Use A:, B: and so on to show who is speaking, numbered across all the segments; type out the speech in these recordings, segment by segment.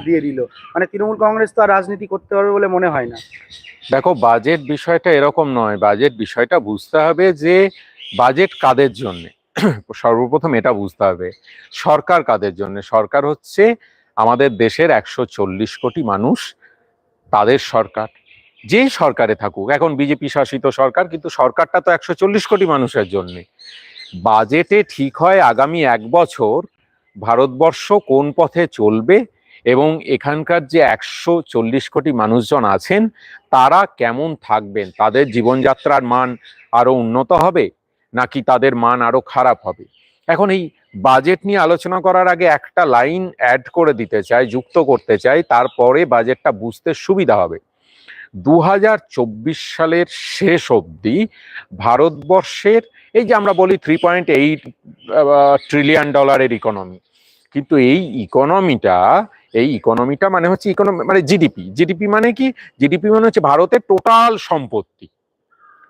A: দিয়ে দিল। মানে তৃণমূল কংগ্রেস তো আর রাজনীতি করতে পারবে বলে মনে হয় না।
B: দেখো বাজেট বিষয়টা এরকম নয়। বাজেট বিষয়টা বুঝতে হবে যে বাজেট কাদের জন্য? সর্বপ্রথম এটা বুঝতে হবে, সরকার কাদের জন্য? সরকার হচ্ছে আমাদের দেশের একশো চল্লিশ কোটি মানুষ, তাদের সরকার। যেই সরকারে থাকুক, এখন বিজেপি শাসিত সরকার, কিন্তু সরকারটা তো একশো চল্লিশ কোটি মানুষের জন্য। বাজেটে ঠিক হয় আগামী এক বছর ভারতবর্ষ কোন পথে চলবে এবং এখানকার যে একশো চল্লিশ কোটি মানুষজন আছেন, তারা কেমন থাকবেন? তাদের জীবনযাত্রার মান আরও উন্নত হবে? নাকি তাদের মান আরও খারাপ হবে? এখন এই বাজেট নিয়ে আলোচনা করার আগে একটা লাইন অ্যাড করে দিতে চাই, যুক্ত করতে চাই, তারপরে বাজেটটা বুঝতে সুবিধা হবে। দু হাজার চব্বিশ সালের শেষ অবধি ভারতবর্ষের, এই যে আমরা বলি থ্রি পয়েন্ট এইট ট্রিলিয়ন ডলারের ইকোনমি কিন্তু এই ইকোনমিটা এই ইকোনমিটা মানে হচ্ছে ইকোনমি মানে জিডিপি জিডিপি মানে কি? জিডিপি মানে হচ্ছে ভারতের টোটাল সম্পত্তি।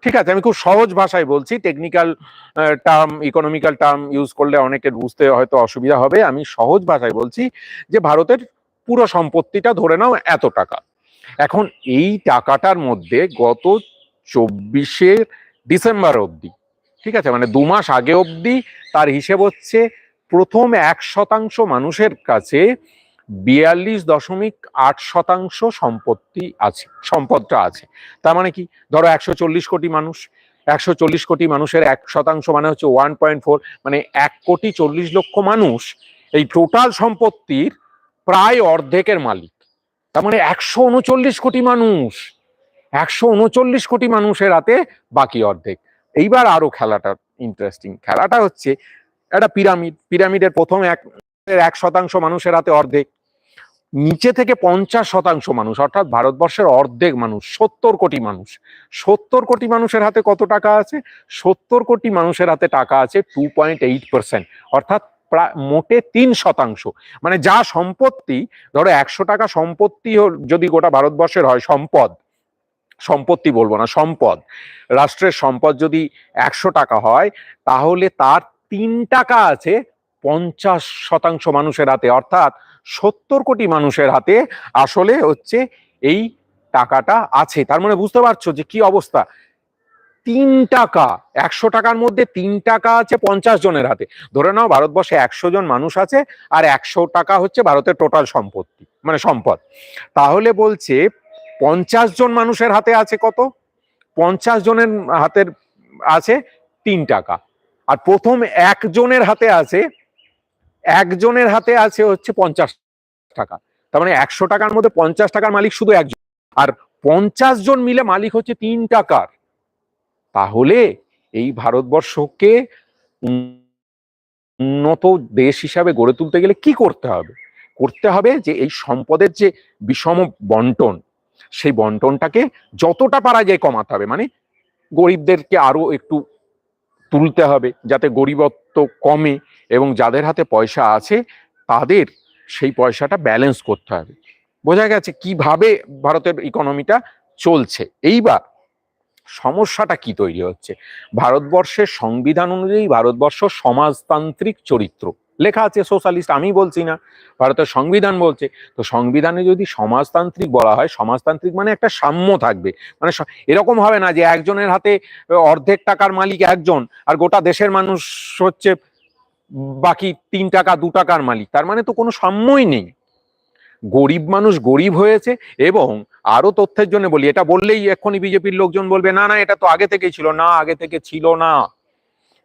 B: ঠিক আছে? আমি খুব সহজ ভাষায় বলছি technical term economical term use করলে অনেকের বুঝতে হয়তো অসুবিধা হবে। আমি সহজ ভাষায় বলছি যে ভারতের পুরো সম্পত্তিটা ধরে নাও এত টাকা। এখন এই টাকাটার মধ্যে গত চব্বিশে ডিসেম্বর অবধি, ঠিক আছে? মানে দু মাস আগে অবধি তার হিসেব হচ্ছে প্রথম এক শতাংশ মানুষের কাছে বিয়াল্লিশ দশমিক আট শতাংশ সম্পত্তি আছে, সম্পদটা আছে। তার মানে কি? ধরো একশো চল্লিশ কোটি মানুষ, একশো চল্লিশ কোটি মানুষের এক শতাংশ মানে হচ্ছে ওয়ান পয়েন্ট ফোর মানে এক কোটি চল্লিশ লক্ষ মানুষ, এই টোটাল সম্পত্তির প্রায় অর্ধেকের মালিক। তার মানে একশো উনচল্লিশ কোটি মানুষ, একশো উনচল্লিশ কোটি মানুষের হাতে বাকি অর্ধেক। এইবার আরও খেলাটা ইন্টারেস্টিং খেলাটা হচ্ছে একটা পিরামিড পিরামিডের প্রথম এক এক শতাংশ মানুষের হাতে অর্ধেক। নিচে থেকে পঞ্চাশ শতাংশ মানুষ, অর্থাৎ ভারতবর্ষের অর্ধেক মানুষ, সত্তর কোটি মানুষ। সত্তর কোটি মানুষের হাতে কত টাকা আছে? সত্তর কোটি মানুষের হাতে টাকা আছে টু পয়েন্ট এইট পার্সেন্ট অর্থাৎ প্রায় মোটে তিন শতাংশ। মানে যা সম্পত্তি, ধরো একশো টাকা সম্পত্তি যদি গোটা ভারতবর্ষের হয় সম্পদ, সম্পত্তি বলব না, সম্পদ। রাষ্ট্রের সম্পদ যদি একশো টাকা হয়, তাহলে তার তিন টাকা আছে পঞ্চাশ শতাংশ মানুষের হাতে, অর্থাৎ সত্তর কোটি মানুষের হাতে আসলে হচ্ছে এই টাকাটা আছে। তার মানে বুঝতে পারছ যে কি অবস্থা? তিন টাকা, একশো টাকার মধ্যে তিন টাকা আছে পঞ্চাশ জনের হাতে। ধরে নাও ভারতবর্ষে একশো জন মানুষ আছে আর একশো টাকা হচ্ছে ভারতের টোটাল সম্পত্তি মানে সম্পদ। তাহলে বলছে পঞ্চাশ জন মানুষের হাতে আছে কত? পঞ্চাশ জনের হাতের আছে তিন টাকা। আর প্রথম একজনের হাতে আছে একজনের হাতে আছে হচ্ছে পঞ্চাশ টাকা। তার মানে একশো টাকার মধ্যে পঞ্চাশ টাকার মালিক শুধু একজন। আর পঞ্চাশ জন মিলে মালিক হচ্ছে তিন টাকার। তাহলে এই ভারতবর্ষকে উন্নত দেশ হিসাবে গড়ে তুলতে গেলে কি করতে হবে? করতে হবে যে এই সম্পদের যে বিষম বন্টন, সেই বন্টনটাকে যতটা পারা যায় কমাতে হবে। মানে গরিবদেরকে আরও একটু তুলতে হবে যাতে গরিবত্ব কমে। এবং যাদের হাতে পয়সা আছে, তাদের সেই পয়সাটা ব্যালেন্স করতে হবে। বোঝা গেছে কীভাবে ভারতের ইকোনমিটা চলছে। এইবার সমস্যাটা কি তৈরি হচ্ছে? ভারতবর্ষের সংবিধান অনুযায়ী ভারতবর্ষ সমাজতান্ত্রিক চরিত্র। লেখা আছে সোশ্যালিস্ট আমি বলছি না, ভারতের সংবিধান বলছে। তো সংবিধানে যদি সমাজতান্ত্রিক বলা হয়, সমাজতান্ত্রিক মানে একটা সাম্য থাকবে। মানে এরকম হবে না যে একজনের হাতে অর্ধেক টাকার মালিক একজন, আর গোটা দেশের মানুষ হচ্ছে বাকি তিন টাকা, দু টাকার মালিক। তার মানে তো কোনো সাম্যই নেই। গরিব মানুষ গরিব হয়েছে এবং আরও তথ্যের জন্য বলি, এটা বললেই এক্ষুনি বিজেপির লোকজন বলবে, না না, এটা তো আগে থেকেই ছিল। না, আগে থেকে ছিল না।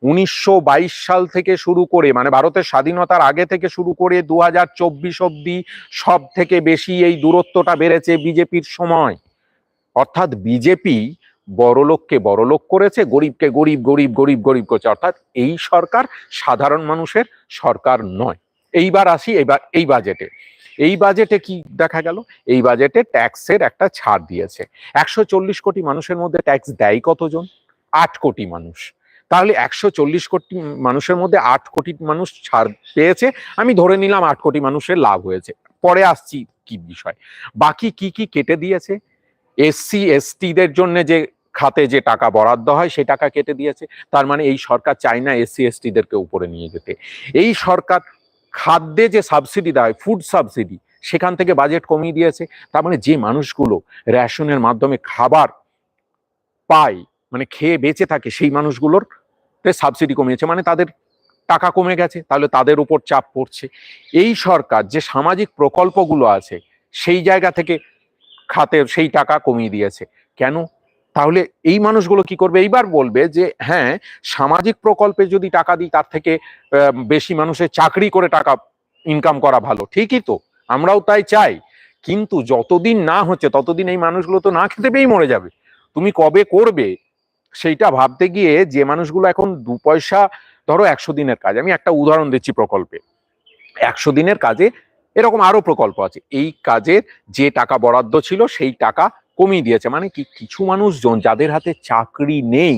B: উনিশশো বাইশ সাল থেকে শুরু করে মানে ভারতের স্বাধীনতার আগে থেকে শুরু করে দু হাজার চব্বিশ অব্দি সব থেকে বেশি এই দূরত্বটা বেড়েছে বিজেপির সময়। অর্থাৎ বিজেপি বড়লোককে বড়লোক করেছে, গরিবকে গরিব গরিব গরিব গরিব করছে। অর্থাৎ এই সরকার সাধারণ মানুষের সরকার নয়। এইবার আসি, এইবার, এই বাজেটে এই বাজেটে কি দেখা গেল? এই বাজেটে ট্যাক্সের একটা ছাড় দিয়েছে। একশো চল্লিশ কোটি মানুষের মধ্যে ট্যাক্স দেয় কতজন? আট কোটি মানুষ। তাহলে একশো চল্লিশ কোটি মানুষের মধ্যে আট কোটি মানুষ ছাড় পেয়েছে। আমি ধরে নিলাম আট কোটি মানুষের লাভ হয়েছে। পরে আসছি কি বিষয়? বাকি কি কি কেটে দিয়েছে? এসসি এসটিদের জন্য যে খাতে যে টাকা বরাদ্দ হয় সেই টাকা কেটে দিয়েছে। তার মানে এই সরকার চায় না এসসি, এসটিদেরকে উপরে নিয়ে যেতে। এই সরকার খাদ্যে যে সাবসিডি দেয় ফুড সাবসিডি সেখান থেকে বাজেট কমিয়ে দিয়েছে। তার মানে যে মানুষগুলো রেশনের মাধ্যমে খাবার পায় মানে খেয়ে বেঁচে থাকে, সেই মানুষগুলোর সাবসিডি কমিয়েছে। মানে তাদের টাকা কমে গেছে, তাহলে তাদের উপর চাপ পড়ছে। এই সরকার যে সামাজিক প্রকল্পগুলো আছে, সেই জায়গা থেকে খাতের সেই টাকা কমিয়ে দিয়েছে। কেন? তাহলে এই মানুষগুলো কি করবে? এইবার বলবে যে হ্যাঁ সামাজিক প্রকল্পে যদি টাকা দিই, তার থেকে বেশি মানুষের চাকরি করে টাকা ইনকাম করা ভালো। ঠিকই তো, আমরাও তাই চাই। কিন্তু যতদিন না হচ্ছে, ততদিন এই মানুষগুলো তো না খেতে পেয়েই মরে যাবে। তুমি কবে করবে? সেইটা ভাবতে গিয়ে যে মানুষগুলো এখন দু পয়সা, ধরো একশো দিনের কাজ, আমি একটা উদাহরণ দিচ্ছি প্রকল্পে। একশো দিনের কাজে এরকম আরও প্রকল্প আছে। এই কাজের যে টাকা বরাদ্দ ছিল, সেই টাকা কমিয়ে দিয়েছে। মানে কি, কিছু মানুষজন যাদের হাতে চাকরি নেই,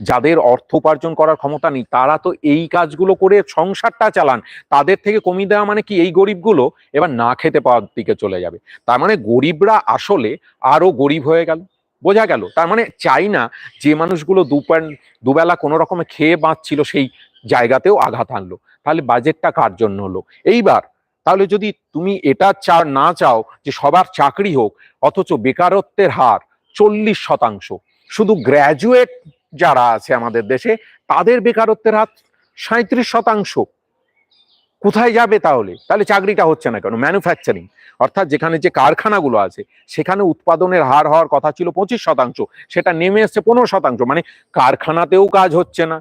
B: যাদের অর্থ উপার্জন করার ক্ষমতা নেই, তারা তো এই কাজগুলো করে সংসারটা চালান। তাদের থেকে কমিয়ে দেওয়া মানে কি, এই গরিবগুলো এবার না খেতে পাওয়ার দিকে চলে যাবে। তার মানে গরিবরা আসলে আরও গরিব হয়ে গেল। বোঝা গেল? তার মানে চাই না যে মানুষগুলো দুপান দুবেলা কোনো রকমে খেয়ে বাঁচছিল সেই জায়গাতেও আঘাত আনলো। তাহলে বাজেটটা কার জন্য হলো? এইবার তাহলে যদি তুমি এটা চা না চাও যে সবার চাকরি হোক, অথচ বেকারত্বের হার চল্লিশ শতাংশ, শুধু গ্র্যাজুয়েট যারা আছে আমাদের দেশে, তাদের বেকারত্বের হার সাঁত্রিশ শতাংশ। কোথায় যাবে তাহলে? তাহলে চাকরিটা হচ্ছে না কেন? ম্যানুফ্যাকচারিং অর্থাৎ যেখানে যে কারখানাগুলো আছে, সেখানে উৎপাদনের হার হওয়ার কথা ছিল পঁচিশ শতাংশ, সেটা নেমে এসছে পনেরো শতাংশ মানে কারখানাতেও কাজ হচ্ছে না।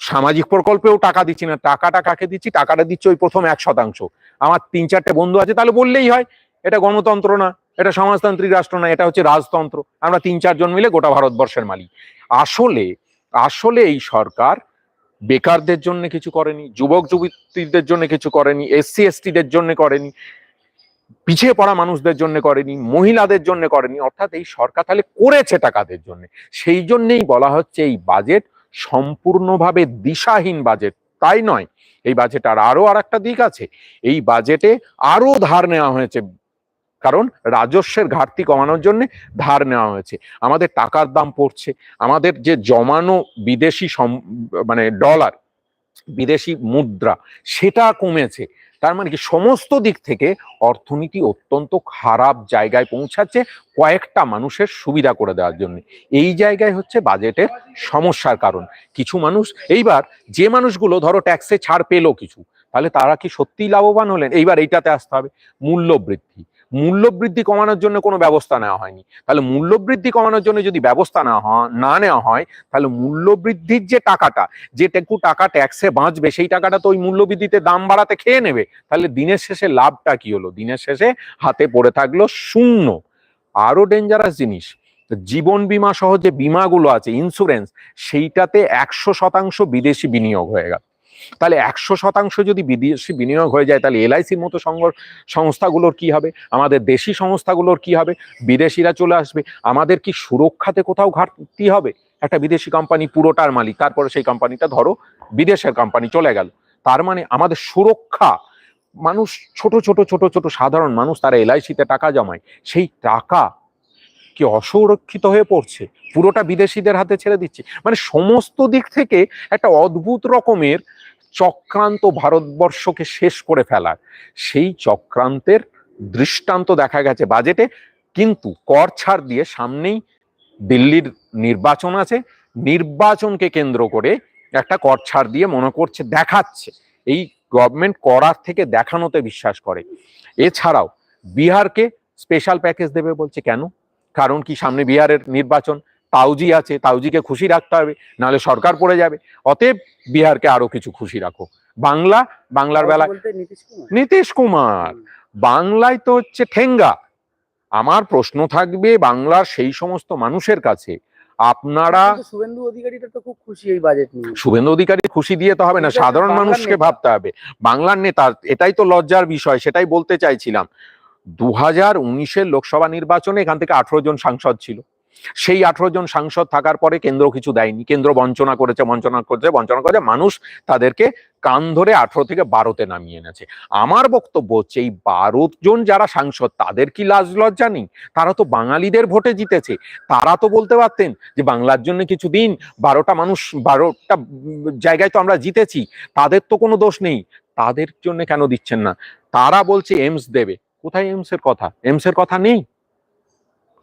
B: সামাজিক প্রকল্পেও টাকা দিচ্ছি না। টাকাটা কাকে দিচ্ছি? টাকাটা দিচ্ছি ওই প্রথম এক শতাংশ। আমার তিন চারটে বন্ধু আছে, তাহলে বললেই হয়, এটা গণতন্ত্র না, এটা সমাজতান্ত্রিক রাষ্ট্র না, এটা হচ্ছে রাজতন্ত্র। আমরা তিন চারজন মিলে গোটা ভারতবর্ষের মালিক। আসলে আসলে এই সরকার বেকারদের জন্য কিছু করেনি, যুবক যুবতীদের জন্য কিছু করেনি এসসি এসটিদের জন্য করেনি, পিছিয়ে পড়া মানুষদের জন্য করেনি, মহিলাদের জন্য করেনি। অর্থাৎ এই সরকার তাহলে করেছে টাকাদের জন্য। সেই জন্যেই বলা হচ্ছে এই বাজেট সম্পূর্ণভাবে দিশাহীন বাজেট তাই নয়, এই বাজেট আর আরও আর একটা দিক আছে। এই বাজেটে আরও ধার নেওয়া হয়েছে। কারণ রাজস্বের ঘাটতি কমানোর জন্য ধার নেওয়া হয়েছে। আমাদের টাকার দাম পড়ছে। আমাদের যে জমানো বিদেশি মানে ডলার বিদেশি মুদ্রা, সেটা কমেছে। তার মানে কি সমস্ত দিক থেকে অর্থনীতি অত্যন্ত খারাপ জায়গায় পৌঁছাচ্ছে কয়েকটা মানুষের সুবিধা করে দেওয়ার জন্য। এই জায়গায় হচ্ছে বাজেটের সমস্যার কারণ। কিছু মানুষ, এইবার যে মানুষগুলো ধরো ট্যাক্সে ছাড় পেল কিছু, তাহলে তারা কি সত্যিই লাভবান হলেন? এইবার এইটাতে আসতে হবে। মূল্য বৃদ্ধি মূল্য বৃদ্ধি কমানোর জন্য কোনো ব্যবস্থা নেওয়া হয়নি। তাহলে মূল্য বৃদ্ধি কমানোর জন্য যদি ব্যবস্থা না না নেওয়া হয়, তাহলে মূল্য বৃদ্ধির যে টাকাটা যেটুকু টাকা ট্যাক্সে বাঁচবে, সেই টাকাটা তো ওই মূল্য বৃদ্ধিতে দাম বাড়াতে খেয়ে নেবে। তাহলে দিনের শেষে লাভটা কি হলো? দিনের শেষে হাতে পড়ে থাকল শূন্য। আরও ডেঞ্জারাস জিনিস, জীবন বিমা সহ যে বিমাগুলো আছে ইন্স্যুরেন্স সেইটাতে একশো শতাংশ বিদেশি বিনিয়োগ হয়ে গেল। তাহলে একশো শতাংশ যদি বিদেশি বিনিয়োগ হয়ে যায়, তাহলে এলআইসির মতো সংস্থাগুলোর কি হবে? আমাদের দেশি সংস্থাগুলোর কি হবে? বিদেশিরা চলে আসবে। আমাদের কি সুরক্ষাতে কোথাও ঘাটতি হবে? একটা বিদেশি কোম্পানি পুরোটার মালিক, তারপরে সেই কোম্পানিটা ধরো বিদেশের কোম্পানি চলে গেল। তার মানে আমাদের সুরক্ষা, মানুষ ছোট ছোট ছোট ছোট, সাধারণ মানুষ, তারা এলআইসিতে টাকা জমায়। সেই টাকা কি অসুরক্ষিত হয়ে পড়ছে? পুরোটা বিদেশিদের হাতে ছেড়ে দিচ্ছে। মানে সমস্ত দিক থেকে একটা অদ্ভুত রকমের চক্রান্ত ভারতবর্ষকে শেষ করে ফেলার। সেই চক্রান্তের দৃষ্টান্ত দেখা গেছে বাজেটে, কিন্তু কর ছাড় দিয়ে সামনেই দিল্লির নির্বাচন আছে। নির্বাচনকে কেন্দ্র করে একটা কর ছাড় দিয়ে মনে করছে, দেখাচ্ছে। এই গভর্নমেন্ট করার থেকে দেখানোতে বিশ্বাস করে। এছাড়াও বিহারকে স্পেশাল প্যাকেজ দেবে বলছে কেন? কারণ কি সামনে বিহারের নির্বাচন? তাউজি আছে তাউজিকে খুশি রাখতে হবে নাহলে সরকার পড়ে যাবে। অতএব বিহারকে আরও কিছু খুশি রাখো। বাংলা বাংলার বেলায়
A: বলতে নীতিশ কুমার?
B: বাংলায় তো হচ্ছে ঠেঙ্গা। আমার প্রশ্ন থাকবে বাংলার সেই সমস্ত মানুষের কাছে। আপনারা
A: শুভেন্দু অধিকারীটা তো খুব খুশি এই বাজেট নিয়ে।
B: শুভেন্দু অধিকারী খুশি দিয়ে তো হবে না সাধারণ মানুষকে ভাবতে হবে। বাংলার নেতা এটাই তো লজ্জার বিষয় সেটাই বলতে চাইছিলাম। দু হাজার উনিশের লোকসভা নির্বাচনে এখান থেকে আঠারো জন সাংসদ ছিল। সেই আঠারো জন সাংসদ থাকার পরে কেন্দ্র কিছু দেয়নি। কেন্দ্র বঞ্চনা করেছে বঞ্চনা করেছে বঞ্চনা করেছে। মানুষ তাদেরকে কান ধরে আঠারো থেকে বারোতে নামিয়ে এনেছে। আমার বক্তব্য হচ্ছে, এই বারো জন যারা সাংসদ, তাদের কি লাজ লজ্জা নেই? তারা তো বাঙালিদের ভোটে জিতেছে। তারা তো বলতে পারতেন যে বাংলার জন্য কিছু দিন, বারোটা মানুষ, বারোটা জায়গায় তো আমরা জিতেছি। তাদের তো কোনো দোষ নেই। তাদের জন্য কেন দিচ্ছেন না? তারা বলছে এমস দেবে। কোথায় এমস এর কথা? এমস এর কথা নেই?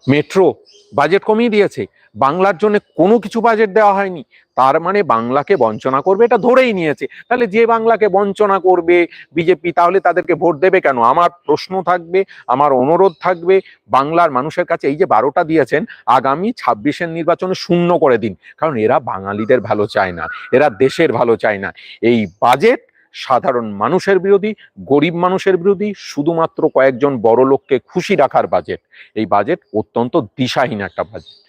B: মেট্রো বাজেট কমিয়ে দিয়েছে। বাংলার জন্য কোনো কিছু বাজেট দেওয়া হয়নি। তার মানে বাংলাকে বঞ্চনা করবে, এটা ধরেই নিয়েছে। তাহলে যে বাংলাকে বঞ্চনা করবে বিজেপি, তাহলে তাদেরকে ভোট দেবে কেন? আমার প্রশ্ন থাকবে, আমার অনুরোধ থাকবে, বাংলার মানুষের কাছে এই যে বারোটা দিয়েছেন, আগামী ছাব্বিশের নির্বাচনে শূন্য করে দিন। কারণ এরা বাঙালিদের ভালো চায় না, এরা দেশের ভালো চায় না। এই বাজেট সাধারণ মানুষের বিরোধী, গরিব মানুষের বিরোধী, শুধুমাত্র কয়েকজন বড় লোককে খুশি রাখার বাজেট এই বাজেট অত্যন্ত দিশাহীন একটা বাজেট